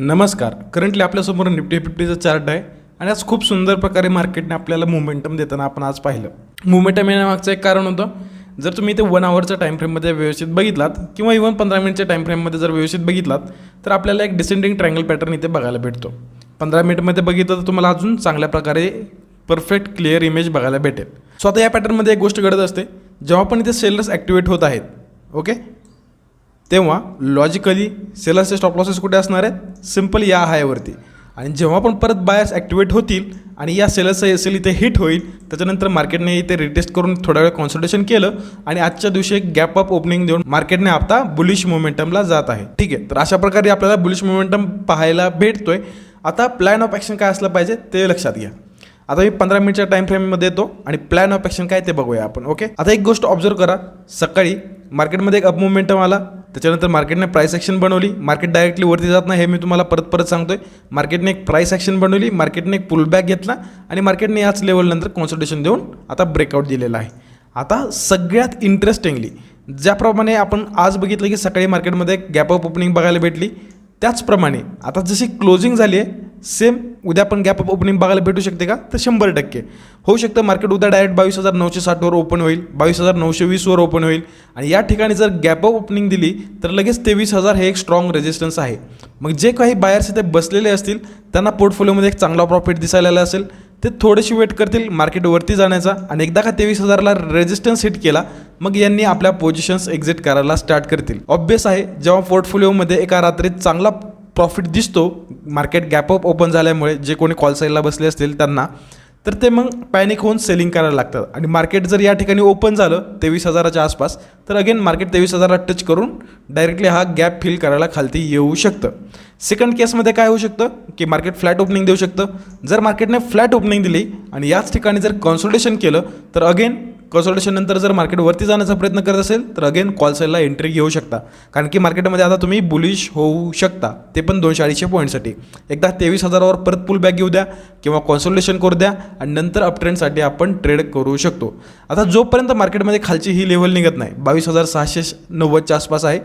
नमस्कार. करंटली आपल्यासमोर Nifty फिफ्टीचा chart आहे आणि आज खूप सुंदर प्रकारे मार्केटने आपल्याला मुमेंटम देताना आपण आज पाहिलं. मुमेंटम येण्यामागचं एक कारण होतं जर तुम्ही इथे वन आवरच्या टाईम फ्रेममध्ये व्यवस्थित बघितलात किंवा इव्हन पंधरा मिनिटच्या टाईम फ्रेममध्ये जर व्यवस्थित बघितलात तर आपल्याला एक डिसेंडिंग ट्रँगल पॅटर्न इथे बघायला भेटतो. पंधरा मिनिटमध्ये बघितलं तर तुम्हाला अजून चांगल्या प्रकारे परफेक्ट क्लिअर इमेज बघायला भेटेल. सो आता या पॅटर्नमध्ये एक गोष्ट घडत असते जेव्हा पण इथे सेलर्स ॲक्टिवेट होत आहेत ओके तेव्हा लॉजिकली सेलर्सचे स्टॉप लॉसेस कुठे असणार आहेत? सिंपल या हायवरती. आणि जेव्हा पण परत बायर्स ॲक्टिवेट होतील आणि या सेलर्सचं एस एल इथे हिट होईल त्याच्यानंतर मार्केटने इथे रिटेस्ट करून थोडा वेळ कॉन्सल्टेशन केलं आणि आजच्या दिवशी एक गॅप अप ओपनिंग देऊन मार्केटने आता बुलिश मोमेंटमला जात आहे. ठीक आहे तर अशा प्रकारे आपल्याला बुलिश मोमेंटम पाहायला भेटतोय. आता प्लॅन ऑफ ॲक्शन काय असलं पाहिजे ते लक्षात घ्या. आता मी पंधरा मिनिटच्या टाईम फ्रेममध्ये येतो आणि प्लॅन ऑफ ॲक्शन काय ते बघूया आपण ओके आता एक गोष्ट ऑब्झर्व करा. सकाळी मार्केटमध्ये एक अप मुवमेंटम आला. त्याच्यानंतर मार्केटने प्राईस ॲक्शन बनवली. मार्केट डायरेक्टली वरती जात नाही हे मी तुम्हाला परत परत सांगतोय. मार्केटने एक प्राईस ॲक्शन बनवली. मार्केटने एक पुलबॅक घेतला आणि मार्केटने याच लेवलनंतर कॉन्सन्ट्रेशन देऊन आता ब्रेकआउट दिलेला आहे. आता सगळ्यात इंटरेस्टिंगली ज्याप्रमाणे आपण आज बघितलं की सकाळी मार्केटमध्ये एक गॅप अप ओपनिंग बघायला भेटली. त्याचप्रमाणे आता जशी क्लोजिंग झाली आहे सेम उद्या पण गॅप अप ओपनिंग बघायला भेटू शकते का? तर शंभर टक्के. होऊ शकतं मार्केट उद्या डायरेक्ट बावीस हजार नऊशे साठवर ओपन होईल बावीस हजार नऊशे वीसवर ओपन होईल. आणि या ठिकाणी जर गॅप अप ओपनिंग दिली तर लगेच तेवीस हजार हे एक स्ट्रॉंग रेजिस्टन्स आहे. मग जे काही बायर्स इथे बसलेले असतील त्यांना पोर्टफोलिओमध्ये एक चांगला प्रॉफिट दिसायला असेल. ते थोडेशी वेट करतील मार्केटवरती जाण्याचा. आणि एकदा का तेवीस हजारला रेजिस्टन्स हिट केला मग यांनी आपल्या पोझिशन्स एक्झिट करायला स्टार्ट करतील. ऑब्वियस आहे जेव्हा पोर्टफोलिओमध्ये एका रात्रीत चांगला प्रॉफिट दिसतो. मार्केट गॅपअप ओपन झाल्यामुळे जे कोणी कॉल साईडला बसले असतील त्यांना तर ते मग पॅनिक होऊन सेलिंग करायला लागतात. आणि मार्केट जर या ठिकाणी ओपन झालं तेवीस हजाराच्या आसपास तर अगेन मार्केट तेवीस हजारात टच करून डायरेक्टली हा गॅप फिल करायला खालती येऊ शकतं. सेकंड केसमध्ये काय होऊ शकतं? की मार्केट फ्लॅट ओपनिंग देऊ शकतं. जर मार्केटने फ्लॅट ओपनिंग दिली आणि याच ठिकाणी जर कन्सल्टेशन केलं तर अगेन कन्सल्टेशननंतर जर मार्केट वरती जाण्याचा प्रयत्न करत असेल तर अगेन कॉल सेलला एंट्री घेऊ शकता. कारण की मार्केटमध्ये आता तुम्ही बुलिश होऊ शकता. ते पण दोनशे अडीचशे पॉईंटसाठी एकदा तेवीस हजारावर परत पुल बॅक घेऊ द्या किंवा कॉन्सल्टेशन करू द्या आणि नंतर अपट्रेंडसाठी आपण ट्रेड करू शकतो. आता जोपर्यंत मार्केटमध्ये खालची ही लेवल निघत नाही बावीस हजार सहाशे नव्वदच्या आसपास आहे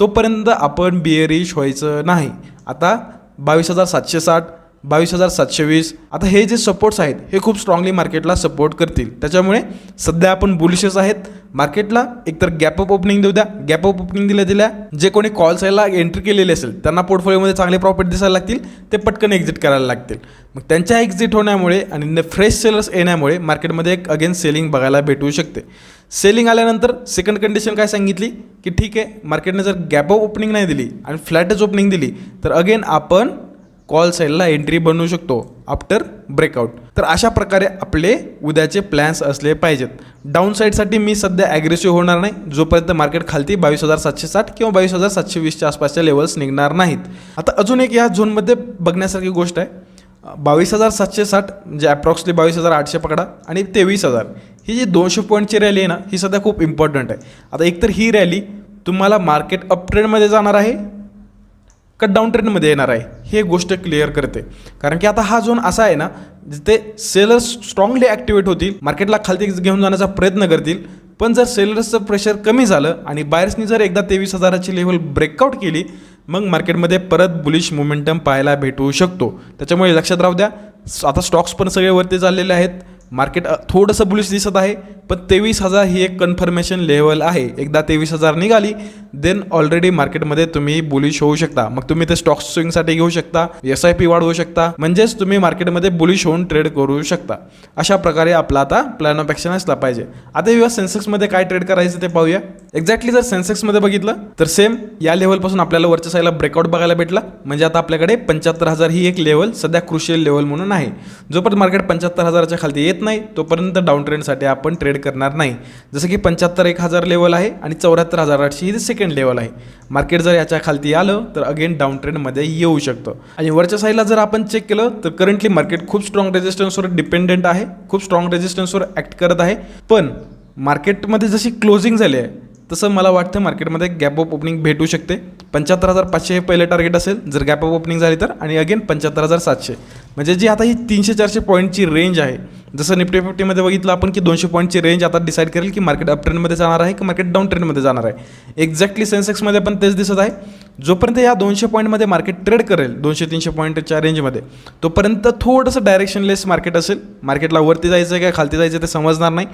तोपर्यंत आपण बिअरिश व्हायचं नाही. आता बावीस हजार सातशे साठ बावीस हजार सातशे वीस. आता हे जे सपोर्ट्स आहेत हे खूप स्ट्रॉंगली मार्केटला सपोर्ट करतील. त्याच्यामुळे सध्या आपण बुलिशेस आहेत. मार्केटला एकतर गॅप अप ओपनिंग देऊ द्या. गॅप अप ओपनिंग दिल्या दिल्या. जे कोणी कॉल साईडला एंट्री केलेली असेल त्यांना पोर्टफोलिओमध्ये चांगले प्रॉफिट दिसायला लागतील. ते पटकन एक्झिट करायला लागतील. मग त्यांच्या एक्झिट होण्यामुळे आणि फ्रेश सेलर्स येण्यामुळे मार्केटमध्ये एक अगेन सेलिंग बघायला भेटू शकते. सेलिंग आल्यानंतर सेकंड कंडिशन काय सांगितली? की ठीक आहे मार्केटने जर गॅप ओपनिंग नाही दिली आणि फ्लॅटच ओपनिंग दिली तर अगेन आपण कॉल साईडला एंट्री बनवू शकतो आफ्टर ब्रेकआउट तर अशा प्रकारे आपले उद्याचे प्लॅन्स असले पाहिजेत. डाऊन साईडसाठी मी सध्या ॲग्रेसिव्ह होणार नाही. जोपर्यंत मार्केट खालती बावीस हजार सातशे साठ किंवा बावीस हजार सातशे वीसच्या आसपासच्या लेवल्स निघणार नाहीत. आता अजून एक या झोनमध्ये बघण्यासारखी गोष्ट आहे. बावीस हजार सातशे साठ म्हणजे अप्रॉक्सली बावीस हजार आठशे पकडा आणि तेवीस हजार. ही जी दोनशे पॉईंटची रॅली आहे ना ही सध्या खूप इम्पॉर्टंट आहे. आता एकतर ही रॅली तुम्हाला मार्केट अप ट्रेंडमध्ये जाणार आहे कट डाऊन ट्रेंडमध्ये येणार आहे हे गोष्ट क्लिअर करते. कारण की आता हा झोन असा आहे ना जिथे सेलर्स स्ट्रॉंगली ॲक्टिवेट होतील मार्केटला खालती घेऊन जाण्याचा प्रयत्न करतील पण जर सेलर्सचं प्रेशर कमी झालं आणि बायर्सनी जर एकदा तेवीस हजाराची लेवल ब्रेकआउट केली मग मार्केटमध्ये परत बुलिश मोमेंटम पाहायला भेटू शकतो. त्याच्यामुळे लक्षात राहू द्या आता स्टॉक्स पण सगळे वरती चाललेले आहेत मार्केट थोडंसं बुलिश दिसत आहे पण तेवीस हजार ही एक कन्फर्मेशन लेवल आहे. एकदा तेवीस हजार निघाली देन ऑलरेडी मार्केटमध्ये तुम्ही बुलिश होऊ शकता. मग तुम्ही ते स्टॉक स्विंगसाठी घेऊ शकता एस आय पी वाढवू शकता म्हणजेच तुम्ही मार्केटमध्ये बुलिश होऊन ट्रेड करू शकता. अशा प्रकारे आपला आता प्लॅन ऑफ ॲक्शन असला पाहिजे. आता युवा सेन्सेक्समध्ये काय ट्रेड करायचं ते पाहूया. एक्झॅक्टली जर सेन्सेक्समध्ये बघितलं तर सेम या लेवलपासून आपल्याला वरच्या साईडला ब्रेकआउट बघायला भेटला. म्हणजे आता आपल्याकडे पंच्याहत्तर हजार ही एक लेवल सध्या क्रुशियल लेवल म्हणून आहे. जोपर्यंत मार्केट पंच्याहत्तर हजाराच्या खालती येत नाही तोपर्यंत डाऊन ट्रेंडसाठी आपण ट्रेड करणार नाही. जसं की पंच्याहत्तर एक हजार लेवल आहे आणि चौऱ्याहत्तर हजार आठशे ही सेकंड लेवल आहे. मार्केट जर याच्या खालती आलं तर अगेन डाऊन ट्रेंडमध्ये येऊ शकतं. आणि वरच्या साईडला जर आपण चेक केलं तर करंटली मार्केट खूप स्ट्रॉंग रेजिस्टन्सवर डिपेंडेंट आहे. खूप स्ट्रॉंग रेजिस्टन्सवर ॲक्ट करत आहे. पण मार्केटमध्ये जशी क्लोजिंग झाली आहे तसं मला वाटतं मार्केटमध्ये गॅप ऑफ ओपनिंग भेटू शकते. पंच्याहत्तर हजार पाचशे हे पहिले टार्गेट असेल. जर गॅप ऑफ ओपनिंग झाली तर. आणि अगेन पंच्याहत्तर हजार सातशे. म्हणजे जी आता ही तीनशे चारशे पॉईंटची रेंज आहे. जसं निफ्टी फिफ्टीमध्ये बघितलं आपण की दोनशे पॉईंटची रेंज आता डिसाईड करेल की मार्केट अप ट्रेंडमध्ये जाणार आहे की मार्केट डाऊन ट्रेंडमध्ये जाणार आहे. एक्झॅक्टली सेन्सेक्समध्ये पण तेच दिसत आहे. जोपर्यंत या दोनशे पॉईंटमध्ये मार्केट ट्रेड करेल दोनशे तीनशे पॉईंटच्या रेंजमध्ये तोपर्यंत थोडंसं डायरेक्शनलेस मार्केट असेल. मार्केटला वरती जायचं आहे का खालती जायचं ते समजणार नाही.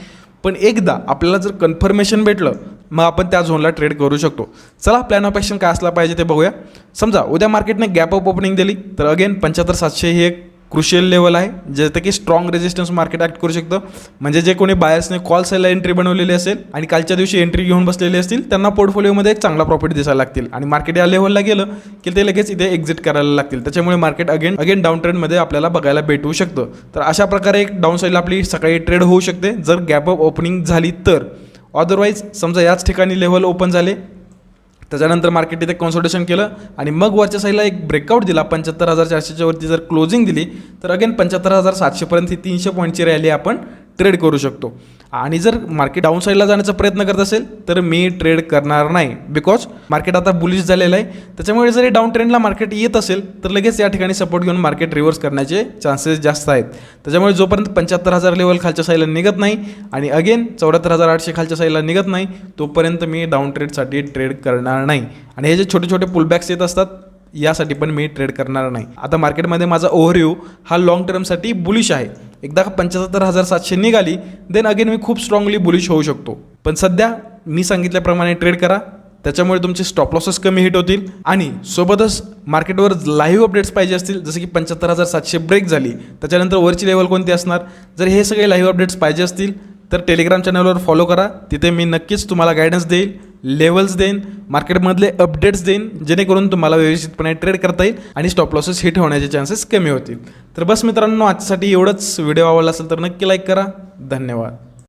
पण एकदा आपल्याला जर कन्फर्मेशन भेटलं मग आपण त्या झोनला ट्रेड करू शकतो. चला प्लॅन ऑफ ॲक्शन काय असला पाहिजे ते बघूया. समजा उद्या मार्केटने गॅप अप ओपनिंग दिली तर अगेन पंच्याहत्तर सातशे ही एक क्रुशियल लेवल आहे जसं की स्ट्रॉंग रेजिस्टन्स मार्केट ॲक्ट करू शकतं. म्हणजे जे कोणी बायर्सने कॉल सेलला एंट्री बनवलेली असेल आणि कालच्या दिवशी एंट्री घेऊन बसलेली असतील त्यांना पोर्टफोलिओमध्ये एक चांगला प्रॉफिट दिसायला लागतील. आणि मार्केट या लेवलला गेलं की ते लगेच इथे एक्झिट करायला लागतील. त्याच्यामुळे मार्केट अगेन अगेन डाऊन ट्रेंडमध्ये आपल्याला बघायला भेटू शकतं. तर अशा प्रकारे एक डाऊन साईडला आपली सकाळी ट्रेड होऊ शकते. जर गॅप अप ओपनिंग झाली तर अदरवाईज समजा याच ठिकाणी लेवल ओपन झाले त्याच्यानंतर मार्केट इथे कन्सल्टेशन केलं आणि मग वरच्या साईडला एक ब्रेकआउट दिला. पंच्याहत्तर हजार चारशेच्या वरती जर क्लोजिंग दिली तर अगेन पंच्याहत्तर हजार सातशेपर्यंत ही तीनशे पॉईंटची रॅली आपण ट्रेड करू शकतो. आणि जर मार्केट डाऊन साईडला जाण्याचा प्रयत्न करत असेल तर मी ट्रेड करणार नाही. बिकॉज मार्केट आता बुलिश झालेलं आहे. त्याच्यामुळे जरी डाऊन ट्रेंडला मार्केट येत असेल तर लगेच या ठिकाणी सपोर्ट घेऊन मार्केट रिव्हर्स करण्याचे चान्सेस जास्त आहेत. त्याच्यामुळे जोपर्यंत पंच्याहत्तर हजार लेवल खालच्या साईडला निघत नाही आणि अगेन चौऱ्याहत्तर हजार आठशे खालच्या साईडला निघत नाही तोपर्यंत मी डाऊन ट्रेडसाठी ट्रेड करणार नाही. आणि हे जे छोटे छोटे पुलबॅक्स येत असतात यासाठी पण मी ट्रेड करणार नाही. आता मार्केटमध्ये माझा ओव्हरव्ह्यू हा लॉंग टर्मसाठी बुलिश आहे. एकदा पंच्याहत्तर हजार सातशे निघाली देन अगेन मी खूप स्ट्रॉंगली बुलिश होऊ शकतो. पण सध्या मी सांगितल्याप्रमाणे ट्रेड करा. त्याच्यामुळे तुमचे स्टॉप लॉसेस कमी हिट होतील आणि सोबतच मार्केटवर लाईव्ह अपडेट्स पाहिजे असतील जसं की पंच्याहत्तर हजार सातशे ब्रेक झाली. त्याच्यानंतर वरची लेवल कोणती असणार? जर हे सगळे लाईव्ह अपडेट्स पाहिजे असतील तर टेलिग्राम चॅनलवर फॉलो करा. तिथे मी नक्कीच तुम्हाला गायडन्स देईल. लेवल्स देईन मार्केटमधले अपडेट्स देईन जेणेकरून तुम्हाला व्यवस्थितपणे ट्रेड करता येईल आणि स्टॉप लॉसेस हिट होण्याचे चान्सेस कमी होतील. तर बस मित्रांनो आजसाठी एवढंच. व्हिडिओ आवडला असेल तर नक्की लाईक करा. धन्यवाद.